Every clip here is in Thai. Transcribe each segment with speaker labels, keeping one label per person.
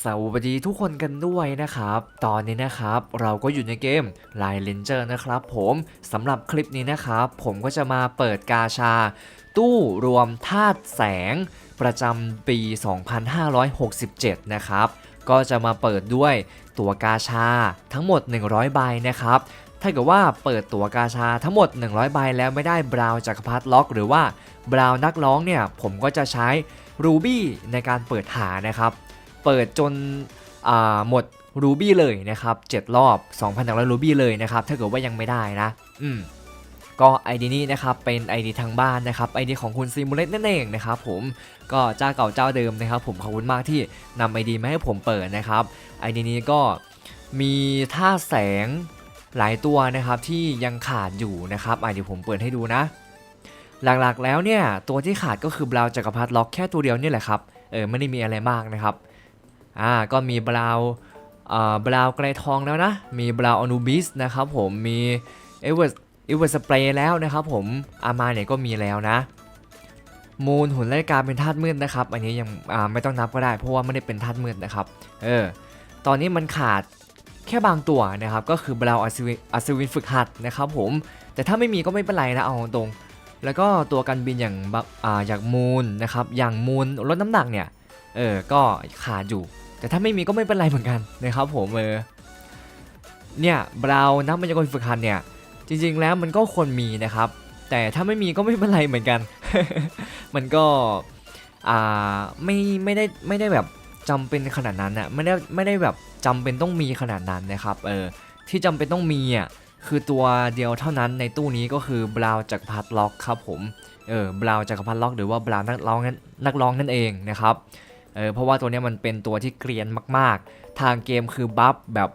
Speaker 1: สวัสดีทุกคนกันด้วยนะครับ ตอนนี้นะครับเราก็อยู่ในเกม Line Ranger นะครับผมสำหรับคลิปนี้นะครับ ผมก็จะมาเปิดกาชา ตู้รวมธาตุแสง ประจำปี 2567 นะครับ ก็จะมาเปิดด้วยตัวกาชาทั้งหมด 100 ใบนะครับ ถ้าเกิดว่าเปิดตัวกาชาทั้งหมด 100 ใบแล้วไม่ได้บราวน์จักรพรรดิล็อก หรือว่าบราวน์นักร้องเนี่ยผมก็จะใช้รูบี้ในการเปิดหานะครับ เปิดจนหมดรูบี้เลยนะครับ 7 รอบ 2,100 รูบี้เลยนะครับ ถ้าเกิดว่ายังไม่ได้นะ อืม ก็ ID นี้นะครับ เป็น ID ทางบ้านนะครับ ID ของคุณซีมูเลตนั่นเองนะครับผม ก็เจ้าเก่าเจ้าเดิมนะครับ ผมขอบคุณมากที่นำ ID มาให้ผมเปิดนะครับ ID นี้ก็มีท่าแสงหลายตัวนะครับที่ยังขาดอยู่นะครับอะเดี๋ยวผมเปิดให้ดูนะ หลักๆแล้วเนี่ยตัวที่ขาดก็คือบราวน์จักรพรรดิล็อกแค่ตัวเดียวนี่แหละครับ เออไม่ได้มีอะไรมากนะครับ อ่าก็มีบราวน์อ่าบราว์ไกรทองแล้วนะ มีบราว์อนูบิสนะครับผมมีเอเวอร์เอเวอร์สเปรย์แล้วนะครับผมอามาเนี่ยก็มีแล้วนะ มูลหุ่นไล่กาเป็นธาตุมืดนะครับ อันนี้ยังอ่าไม่ต้องนับก็ได้ เพราะว่าไม่ได้เป็นธาตุมืดนะครับเออตอนนี้มันขาดแค่บางตัวนะครับ ก็คือบราว์อัศวินฝึกหัดนะครับผมแต่ถ้าไม่มีก็ไม่เป็นไรนะเอาตรงแล้วก็ตัวกันบินอย่างบะอ่าอย่างมูลนะครับอย่างมูลลดน้ำหนักเนี่ยเออก็ขาดอยู่ แต่ถ้าไม่มีก็ไม่เป็นไรเหมือนกันนะครับผมเออเนี่ยบราวน์นักมายากลฝึกหัดเนี่ยจริงๆแล้วมันก็ควรมีนะครับ แต่ถ้าไม่มีก็ไม่เป็นไรเหมือนกัน มันก็อ่าไม่ไม่ได้ไม่ได้แบบจำเป็นขนาดนั้นอะไม่ได้ไม่ได้แบบจำเป็นต้องมีขนาดนั้นนะครับเออที่จำเป็นต้องมีอะคือตัวเดียวเท่านั้นในตู้นี้ก็คือบราวน์จักรพรรดิล็อกครับผมเออบราวน์จักรพรรดิล็อกหรือว่าบราวน์นักร้องนั่นนักร้องนั่นเองนะครับ เออเพราะว่าตัวนี้มันเป็นตัวที่เกรียนมากๆ ทางเกมคือบัฟแบบ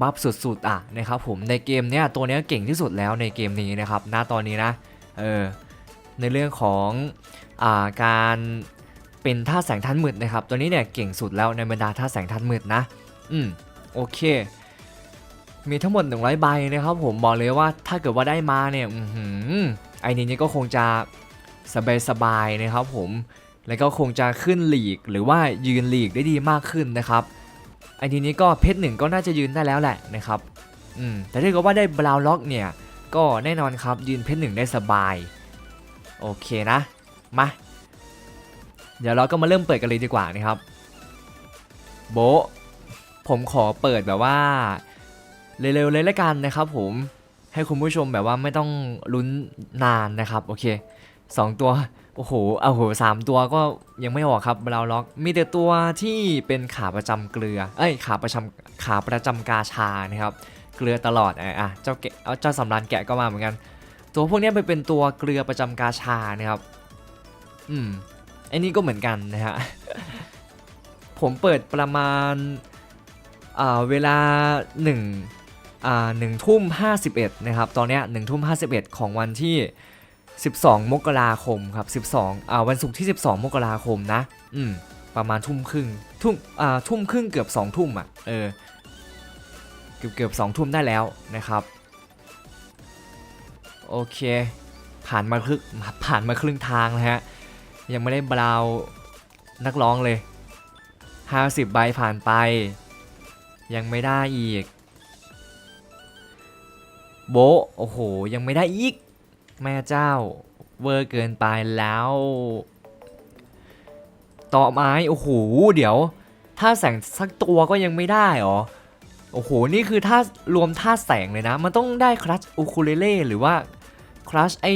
Speaker 1: บัฟสุดๆอะนะครับผมในเกมเนี้ยตัวนี้เก่งที่สุดแล้วในเกมนี้นะครับณตอนนี้นะเออในเรื่องของอ่าการเป็นท่าแสงท่านมืดนะครับ ตัวนี้เนี่ยเก่งสุดแล้วในบรรดาท่าแสงท่านมืดนะ อืมโอเค มีทั้งหมด 100 ใบนะครับ ผมบอกเลยว่าถ้าเกิดว่าได้มาเนี่ยอือหือไอ้นี้ก็คงจะสบายๆนะครับผม แล้วก็คงจะขึ้นหลีกหรือว่ายืนหลีกได้ดีมากขึ้นนะครับไอทีนี้ก็เพชรหนึ่งก็น่าจะยืนได้แล้วแหละนะครับอืมแต่ถ้าเกิดว่าได้บราวน์ล็อกเนี่ยก็แน่นอนครับยืนเพชรหนึ่งได้สบายโอเคนะมาเดี๋ยวเราก็มาเริ่มเปิดกันเลยดีกว่านะครับ โบผมขอเปิดแบบว่าเร็วๆเลยละกันนะครับผมให้คุณผู้ชมแบบว่าไม่ต้องลุ้นนานนะครับโอเค สองตัว โอ้โหเอาโหสามตัวก็ยังไม่ออกครับบราวล็อก มีแต่ตัวที่เป็นขาประจำเกลือ เอ้ย ขาประจำขาประจำกาชานะครับ เกลือตลอดอะอะเจ้าแกะเจ้าสำรานแกะก็มาเหมือนกัน ตัวพวกนี้ไปเป็นตัวเกลือประจำกาชานะครับ อืมไอ้นี่ก็เหมือนกันนะฮะ ผมเปิดประมาณอ่าเวลาหนึ่งอ่าหนึ่งทุ่มห้าสิบเอ็ดนะครับ ตอนเนี้ยหนึ่งทุ่มห้าสิบเอ็ดของวันที่ 12 มกราคมครับ 12อ่าวันศุกร์ที่ 12 มกราคมนะ อืม ประมาณทุ่มครึ่ง ทุ่มอ่าทุ่มครึ่งเกือบ 2 ทุ่มอะ เออ เกือบเกือบ2ทุ่มได้แล้วนะครับ โอเค ผ่านมาครึ่งผ่านมาครึ่งทางแล้วฮะ ยังไม่ได้บราวนักร้องเลย 50 ใบผ่านไป ยังไม่ได้อีก โบ โอ้โห ยังไม่ได้อีก แม่เจ้า เวอร์เกินไปแล้ว ต่อไม้ โอ้โห เดี๋ยว ถ้าแสงสักตัวก็ยังไม่ได้หรอ โอ้โห นี่คือถ้ารวมท่าแสงเลยนะ มันต้องได้คลัชอูคูเลเล่หรือว่าคลัชไอ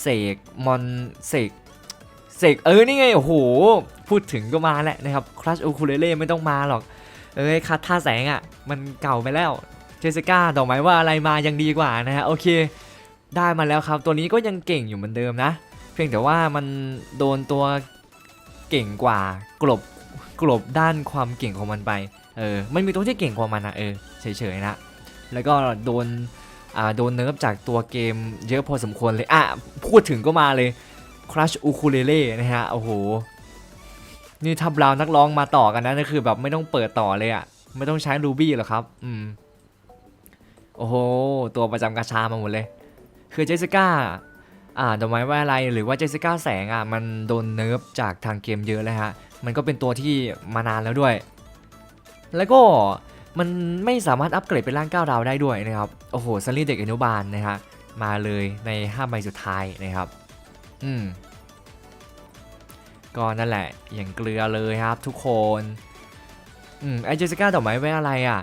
Speaker 1: เสกมอนเสกเสกเออ นี่ไง โอ้โห พูดถึงก็มาแหละนะครับคลัชอูคูเลเล่ไม่ต้องมาหรอก เอ้ยคัดท่าแสงอะ่ะ มันเก่าไปแล้ว เจสสิก้าดอกไม้ว่าอะไรมายังดีกว่านะฮะ โอเค ได้มาแล้วครับ ตัวนี้ก็ยังเก่งอยู่เหมือนเดิมนะ เพียงแต่ว่ามันโดนตัวเก่งกว่ากลบกลบด้านความเก่งของมันไป เออ มันมีตัวที่เก่งกว่ามันนะเออ เฉยๆนะ แล้วก็โดน อ่า โดนเนิร์ฟจากตัวเกมเยอะพอสมควรเลย อะ พูดถึงก็มาเลย Crush Ukulele นะฮะ โอ้โห นี่ถ้าบราวนักร้องมาต่อกันนะนั่นคือแบบไม่ต้องเปิดต่อเลยอะ่ะ ไม่ต้องใช้ Ruby หรอกครับ อืม โอ้โห ตัวประจำกาชามาหมดเลย คือเจสสิก้าอ่าดอกไม้ว่าอะไรหรือว่าเจสสิก้าแสงอะมันโดนเนิร์ฟจากทางเกมเยอะเลยฮะ มันก็เป็นตัวที่มานานแล้วด้วย แล้วก็มันไม่สามารถอัปเกรดเป็นร่างก้าวดาวได้ด้วยนะครับ โอ้โหซันลี่เด็กอนุบาลนะฮะมาเลยใน5ใบสุดท้ายนะครับ อืมก็นั่นแหละอย่างเกลือเลยครับทุกคนอืมไอเจสสิก้าดอกไม้ไว้อะไรอะ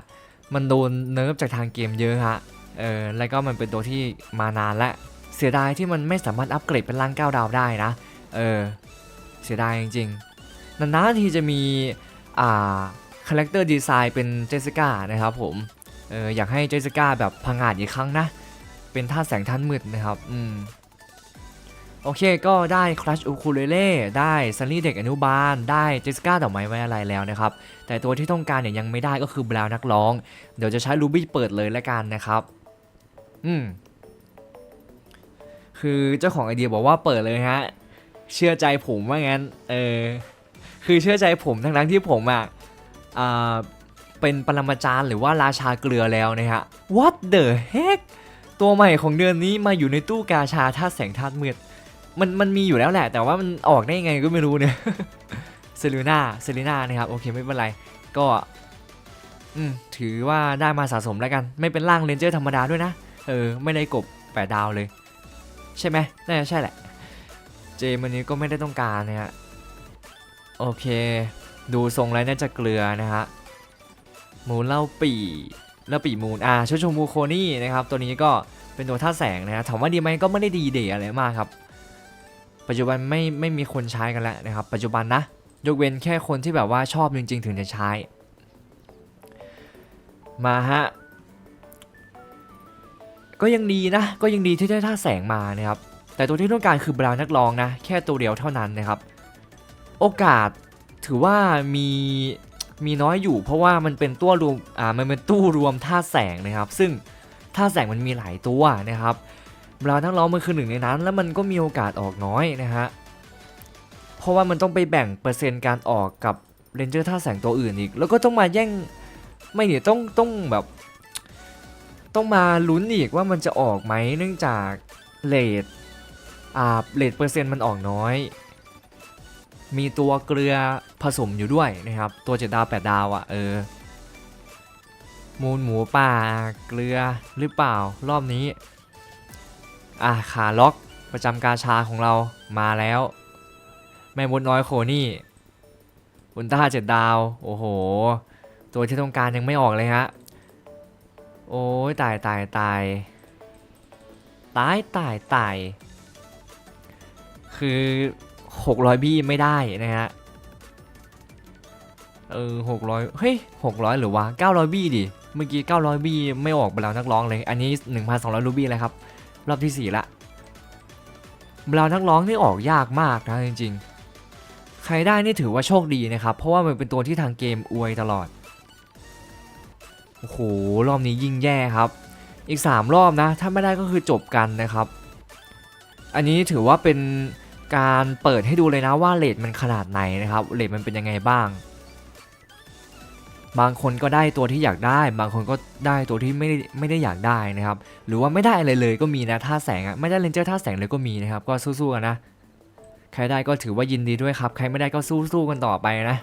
Speaker 1: มันโดนเนิร์ฟจากทางเกมเยอะฮะ เออแล้วก็มันเป็นตัวที่มานานและ เสียดายที่มันไม่สามารถอัปเกรดเป็นร่างก้าวดาวได้นะ เออ เสียดายจริงๆนานๆทีจะมี อ่า คาแรคเตอร์ดีไซน์เป็นเจสสิก้านะครับผม เออ อยากให้เจสสิก้าแบบพังงาดอีกครั้งนะ เป็นท่าแสงท่านมืดนะครับ อืม โอเค ก็ได้คลัชอูคูเลเล่ ได้ซันนี่เด็กอนุบาล ได้เจสสิก้าดอกไม้ไว้อะไรแล้วนะครับ แต่ตัวที่ต้องการเนี่ยยังไม่ได้ก็คือบราวนักร้อง เดี๋ยวจะใช้รูบี้เปิดเลยละกันนะครับ อืม คือเจ้าของไอเดียบอกว่าเปิดเลยฮะ เชื่อใจผมว่างั้น เออ คือเชื่อใจผมทั้งนั้นที่ผมอะอ่าเป็นปรมาจารย์หรือว่าราชาเกลือแล้วนะฮะ What the heck ตัวใหม่ของเดือนนี้มาอยู่ในตู้กาชาธาแสงธามืด มันมันมีอยู่แล้วแหละ แต่ว่ามันออกได้ยังไงก็ไม่รู้เนี่ยเซลูน่าเซเลน่านะครับ โอเคไม่เป็นไร ก็ อืมถือว่าได้มาสะสมแล้วกัน ไม่เป็นร่างเรนเจอร์ธรรมดาด้วยนะ เออ ไม่ได้กบแปดดาวเลย ใช่ไหมน่าจะใช่แหละ เจมันนี้ก็ไม่ได้ต้องการนะฮะ โอเค ดูทรงแล้วน่าจะเกลือนะฮะ มูลเล่าปีเล่าปีมูลอ่าชุดชมพูโคนี่นะครับ ตัวนี้ก็เป็นตัวท่าแสงนะฮะ ถามว่าดีไหมก็ไม่ได้ดีเดอะไรมากครับ ปัจจุบันไม่ไม่มีคนใช้กันแล้วนะครับ ปัจจุบันนะ ยกเว้นแค่คนที่แบบว่าชอบจริงๆ ถึงจะใช้ มาฮะ ก็ยังดีนะ ก็ยังดีที่ได้ท่าแสงมานะครับ แต่ตัวที่ต้องการคือบราวนักร้องนะ แค่ตัวเดียวเท่านั้นนะครับ โอกาสถือว่ามีมีน้อยอยู่ เพราะว่ามันเป็นตัวรวมอ่ามันเป็นตู้รวมท่าแสงนะครับ ซึ่งท่าแสงมันมีหลายตัวนะครับบราวน์นักร้องมันคือหนึ่งในนั้น แล้วมันก็มีโอกาสออกน้อยนะฮะ เพราะว่ามันต้องไปแบ่งเปอร์เซ็นต์การออกกับเรนเจอร์ท่าแสงตัวอื่นอีก แล้วก็ต้องมาแย่งไม่เนี่ยต้องต้องแบบ ต้องมาลุ้นอีกว่ามันจะออกไหมเนื่องจากเลทอ่าเลทเปอร์เซ็นต์มันออกน้อย มีตัวเกลือผสมอยู่ด้วยนะครับ ตัวเจ็ดดาวแปดดาวอะ่ะเออ มูลหมูป่าเกลือหรือเปล่ารอบนี้ อะขาล็อกประจำกาชาของเรามาแล้ว แม่มดน้อยโคนี่อุลตร้าเจ็ดดาว โอ้โห ตัวที่ต้องการยังไม่ออกเลยฮะ โอ้ยตายตายตายตายตายตาย คือ 600 บี้ไม่ได้นะฮะ เออ600เฮ้ย600หรือวะ900บี้ดิ เมื่อกี้900บี้ไม่ออกไปแล้วนักร้องเลย อันนี้1,200รูบี้แล้วครับ รอบที่4ละบราวน์นักร้องนี่ออกยากมากนะจริง ๆ ใครได้นี่ถือว่าโชคดีนะครับ เพราะว่ามันเป็นตัวที่ทางเกมอวยตลอด โอ้โหรอบนี้ยิ่งแย่ครับ อีก 3 รอบนะ ถ้าไม่ได้ก็คือจบกันนะครับ อันนี้ถือว่าเป็นการเปิดให้ดูเลยนะว่าเลทมันขนาดไหนนะครับเลทมันเป็นยังไงบ้าง บางคนก็ได้ตัวที่อยากได้ บางคนก็ได้ตัวที่ไม่ได้ไม่ได้อยากได้นะครับ หรือว่าไม่ได้อะไรเลยก็มีนะท่าแสงอะไม่ได้เลนเจอร์ท่าแสงเลยก็มีนะครับ ก็สู้ๆกันนะใครได้ก็ถือว่ายินดีด้วยครับ ใครไม่ได้ก็สู้ๆกันต่อไปนะ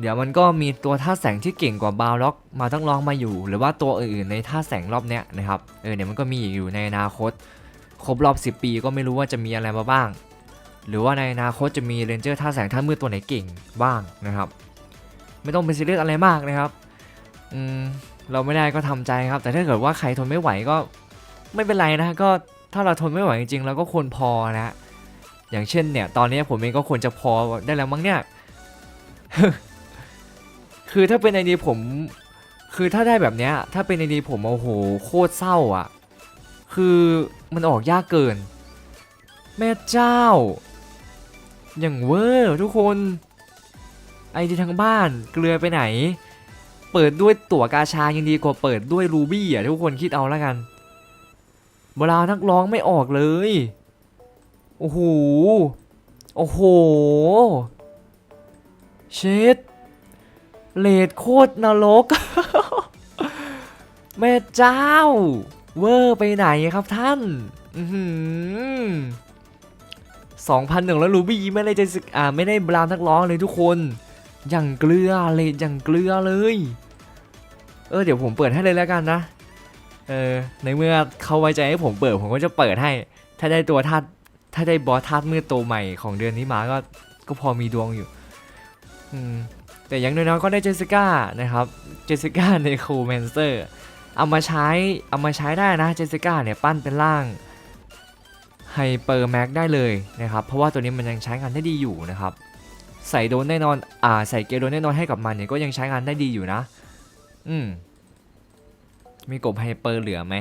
Speaker 1: เดี๋ยวมันก็มีตัวท่าแสงที่เก่งกว่าบาวล็อกมาต้องลองมาอยู่ หรือว่าตัวอื่นๆในท่าแสงรอบเนี้ยนะครับเออเดี๋ยวมันก็มีอยู่ในอนาคต ครบรอบ 10 ปีก็ไม่รู้ว่าจะมีอะไรมาบ้าง หรือว่าในอนาคตจะมีเรนเจอร์ท่าแสงท่ามืดตัวไหนเก่งบ้างนะครับ ไม่ต้องเป็นซีเรียสอะไรมากนะครับอืมเราไม่ได้ก็ทำใจครับ แต่ถ้าเกิดว่าใครทนไม่ไหวก็ไม่เป็นไรนะก็ถ้าเราทนไม่ไหวจริงๆเราก็ควรพอนะอย่างเช่นเนี่ย ตอนนี้ผมเองก็ควรจะพอได้แล้วมั้งเนี่ย คือถ้าเป็นไอเดียผม คือถ้าได้แบบเนี้ย ถ้าเป็นไอเดียผมโอ้โหโคตรเศร้าอะ คือมันออกยากเกิน แม่เจ้า อย่างเวอร์ทุกคนไอดีทางบ้านเกลือไปไหน เปิดด้วยตั๋วกาชายังดีกว่าเปิดด้วยรูบี้อะทุกคนคิดเอาแล้วกันเวลานักร้องไม่ออกเลย โอ้โห โอ้โห เช็ด เลดโคตรนรก แม่เจ้า เวอร์ไปไหนครับท่านสองพันหนึ่งแล้วรูบี้ไม่ได้จะอ่าไม่ได้บราวน์นักร้องเลยทุกคนอย่างเกลือเลทอย่างเกลือเลย เออเดี๋ยวผมเปิดให้เลยแล้วกันนะ เออในเมื่อเขาไว้ใจให้ผมเปิดผมก็จะเปิดให้ ถ้าได้ตัวธาตุถ้าได้บอสธาตุมืดตัวใหม่ของเดือนนี้มาก็ก็พอมีดวงอยู่ อืม แต่อยังน้อยๆก็ได้เจสสิก้านะครับเจสสิก้าในโคแมนเซอร์เอามาใช้เอามาใช้ได้นะเจสสิก้าเนี่ยปั้นเป็นร่างไฮเปอร์แม็กได้เลยนะครับเพราะว่าตัวนี้มันยังใช้งานได้ดีอยู่นะครับใส่โดนแน่นอนอ่าใส่เกลโดนแน่นอนให้กับมันเนี่ยก็ยังใช้งานได้ดีอยู่นะ อืมมีกบไฮเปอร์เหลือไหม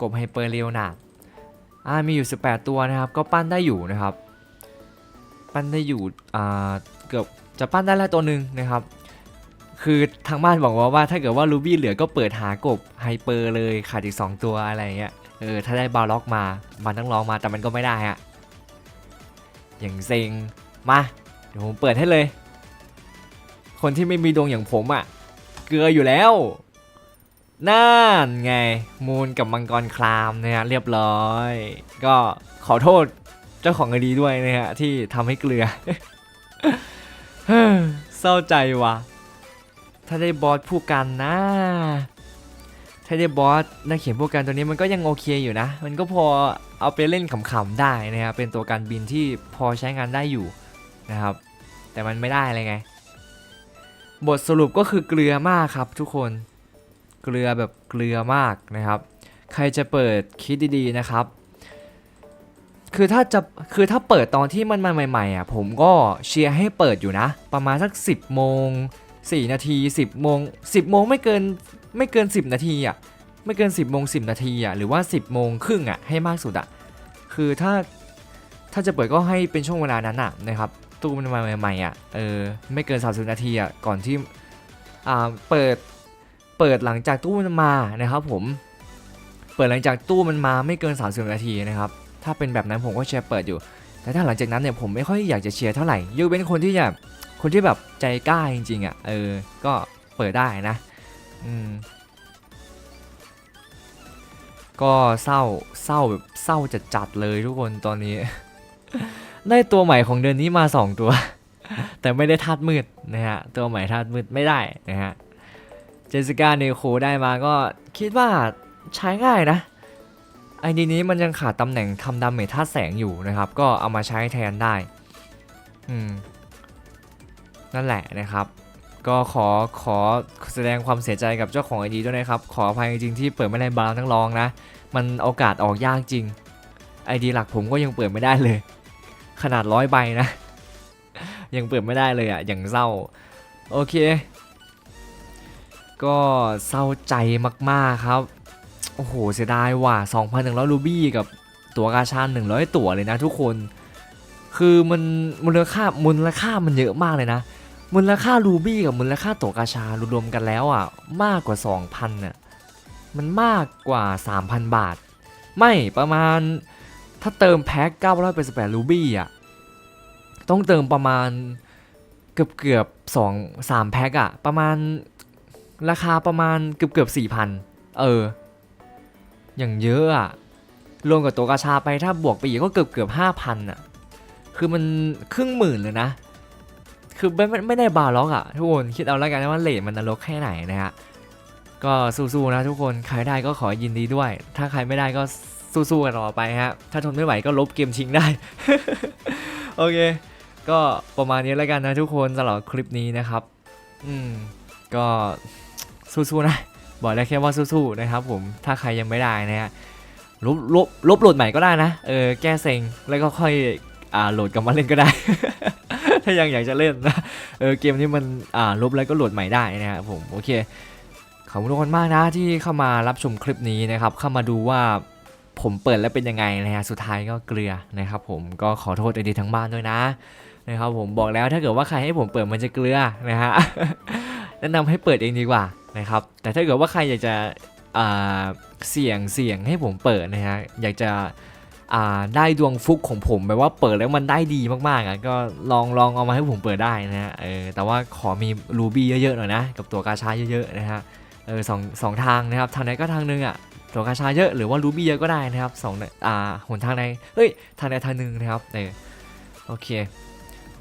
Speaker 1: กบไฮเปอร์เรียวหนาอ่ามีอยู่ 18 ตัวนะครับ ก็ปั้นได้อยู่นะครับ ปั้นได้อยู่อ่าเกือบ จะปั้นได้แล้วตัวหนึ่งนะครับ คือทางบ้านบอกว่าว่าถ้าเกิดว่ารูบี้เหลือก็เปิดหากบไฮเปอร์เลยขาดอีก 2 ตัวอะไรเงี้ย เออถ้าได้บาล็อกมา มันต้องลองมาแต่มันก็ไม่ได้ฮะ อย่างเซ็ง มา เดี๋ยวผมเปิดให้เลย คนที่ไม่มีดวงอย่างผมอะ่ะ เกลืออยู่แล้วนั่นไงมูลกับมังกรครามเนี่ยเรียบร้อย ก็ขอโทษเจ้าของคดีด้วยนะฮะที่ทำให้เกลือ เฮ้อเศร้าใจว่ะถ้าได้บอสผู้กันนะ ถ้าได้บอสนักเขียนผู้กันตัวนี้มันก็ยังโอเคอยู่นะ มันก็พอเอาไปเล่นขำๆได้นะครับ เป็นตัวการบินที่พอใช้งานได้อยู่นะครับ แต่มันไม่ได้เลยไง บทสรุปก็คือเกลือมากครับทุกคน เกลือแบบเกลือมากนะครับ ใครจะเปิดคิดดีๆนะครับ คือถ้าจะคือถ้าเปิดตอนที่มันมาใหม่ๆอะผมก็เชียร์ให้เปิดอยู่นะ ประมาณสัก 10โมง4นาที 10โมง10โมงไม่เกินไม่เกิน 10 นาทีอะไม่เกิน 10โมง10 นาทีอะหรือว่า 10โมงครึ่งอะให้มากสุดอะคือถ้าถ้าจะเปิดก็ให้เป็นช่วงเวลานั้นอะนะครับตู้มันมาใหม่ๆอะเออไม่เกิน 30 นาทีอะก่อนที่อ่าเปิดเปิดหลังจากตู้มันมานะครับผมเปิดหลังจากตู้มันมาไม่เกิน 30 นาทีนะครับ ถ้าเป็นแบบนั้นผมก็เชียร์เปิดอยู่ แต่ถ้าหลังจากนั้นเนี่ยผมไม่ค่อยอยากจะเชียร์เท่าไหร่ยกเว้นคนที่แบบคนที่แบบใจกล้าจริงๆอะเออก็เปิดได้นะอืมก็เศร้าเศร้าแบบเศร้าจัดจัดๆเลยทุกคนตอนนี้ ได้ตัวใหม่ของเดือนนี้มา 2 ตัว แต่ไม่ได้ธาตุมืดนะฮะตัวใหม่ธาตุมืดไม่ได้นะฮะเจสสิก้าเนโคได้มาก็คิดว่าใช้ง่ายนะ ไอดีนี้มันยังขาดตำแหน่งทำดาเมจธาตุแสงอยู่นะครับ ก็เอามาใช้แทนได้ อืม นั่นแหละนะครับ ก็ขอขอแสดงความเสียใจกับเจ้าของไอดีด้วยนะครับ ขออภัยจริงที่เปิดไม่ได้บาลานซ์ทั้งรองนะ มันโอกาสออกยากจริงไอดีหลักผมก็ยังเปิดไม่ได้เลย ขนาดร้อยใบนะ ยังเปิดไม่ได้เลยอะ่ะ อย่างเศร้า โอเค ก็เศร้าใจมากๆครับ โอ้โห เสียดายว่ะ 2,100 รูบี้กับตัวกาชาน100ตั๋วเลยนะทุกคน คือมันมูลค่ามูลค่ามันเยอะมากเลยนะ มูลค่ารูบี้กับมูลค่าตั๋วกาชารวมกันแล้วอะ มากกว่า 2,000น่ะ มันมากกว่า 3,000 บาท ไม่ประมาณถ้าเติมแพ็ค988รูบี้อะ ต้องเติมประมาณเกือบเกือบสองสามแพ็คอะประมาณราคาประมาณเกือบเกือบสี่พันเออ อย่างเยอะอะรวมกับตัวกาชาไปถ้าบวกไปอีกก็เกือบเกือบห้าพันอะคือมันครึ่งหมื่นเลยนะ คือไม่ไม่ไม่ได้บาร์ล็อกอะทุกคนคิดเอาแล้วกันนะว่าเลทมันนรกแค่ไหนนะฮะก็สู้ๆนะทุกคนใครได้ก็ขอยินดีด้วย ถ้าใครไม่ได้ก็สู้ๆกันต่อไปฮะถ้าทนไม่ไหวก็ลบเกมทิ้งได้ โอเค ก็ประมาณนี้แล้วกันนะทุกคนสำหรับคลิปนี้นะครับ อืม ก็สู้ๆนะ บอกได้แค่ว่าสู้ๆนะครับผมถ้าใครยังไม่ได้นะฮะลบลบลบโหลดใหม่ก็ได้นะเออแก้เซ็งแล้วก็ค่อยอ่าโหลดกลับมาเล่นก็ได้ ถ้ายังอยากจะเล่นนะเออเกมนี้มันอ่าลบแล้วก็โหลดใหม่ได้นะครับผมโอเคขอบคุณทุกคนมากนะที่เข้ามารับชมคลิปนี้นะครับ เข้ามาดูว่าผมเปิดแล้วเป็นยังไงนะฮะสุดท้ายก็เกลือนะครับผมก็ขอโทษไอดีทั้งบ้านด้วยนะนะครับผมบอกแล้วถ้าเกิดว่าใครให้ผมเปิดมันจะเกลือนะฮะแนะนำให้เปิดเองดีกว่า นะครับ แต่ถ้าเกิดว่าใครอยากจะเสี่ยงเสี่ยงให้ผมเปิดนะฮะ อยากจะได้ดวงฟุกของผมแบบว่าเปิดแล้วมันได้ดีมากๆอะก็ลองลองเอามาให้ผมเปิดได้นะฮะเออแต่ว่าขอมีรูบี้เยอะๆหน่อยนะ กับตัวกาชาเยอะๆนะฮะเออสองสองทางนะครับ ทางไหนก็ทางหนึงอะตัวกาชาเยอะหรือว่ารูบี้เยอะก็ได้นะครับสองอ่าหนทางใดเฮ้ยทางใดทางหนึ่งนะครับเออโอเค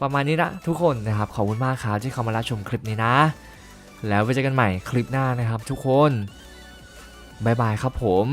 Speaker 1: ประมาณนี้นะทุกคนนะครับขอบคุณมากครับที่เข้ามารับชมคลิปนี้นะ แล้วไว้เจอกันใหม่คลิปหน้านะครับทุกคนบายบายครับผม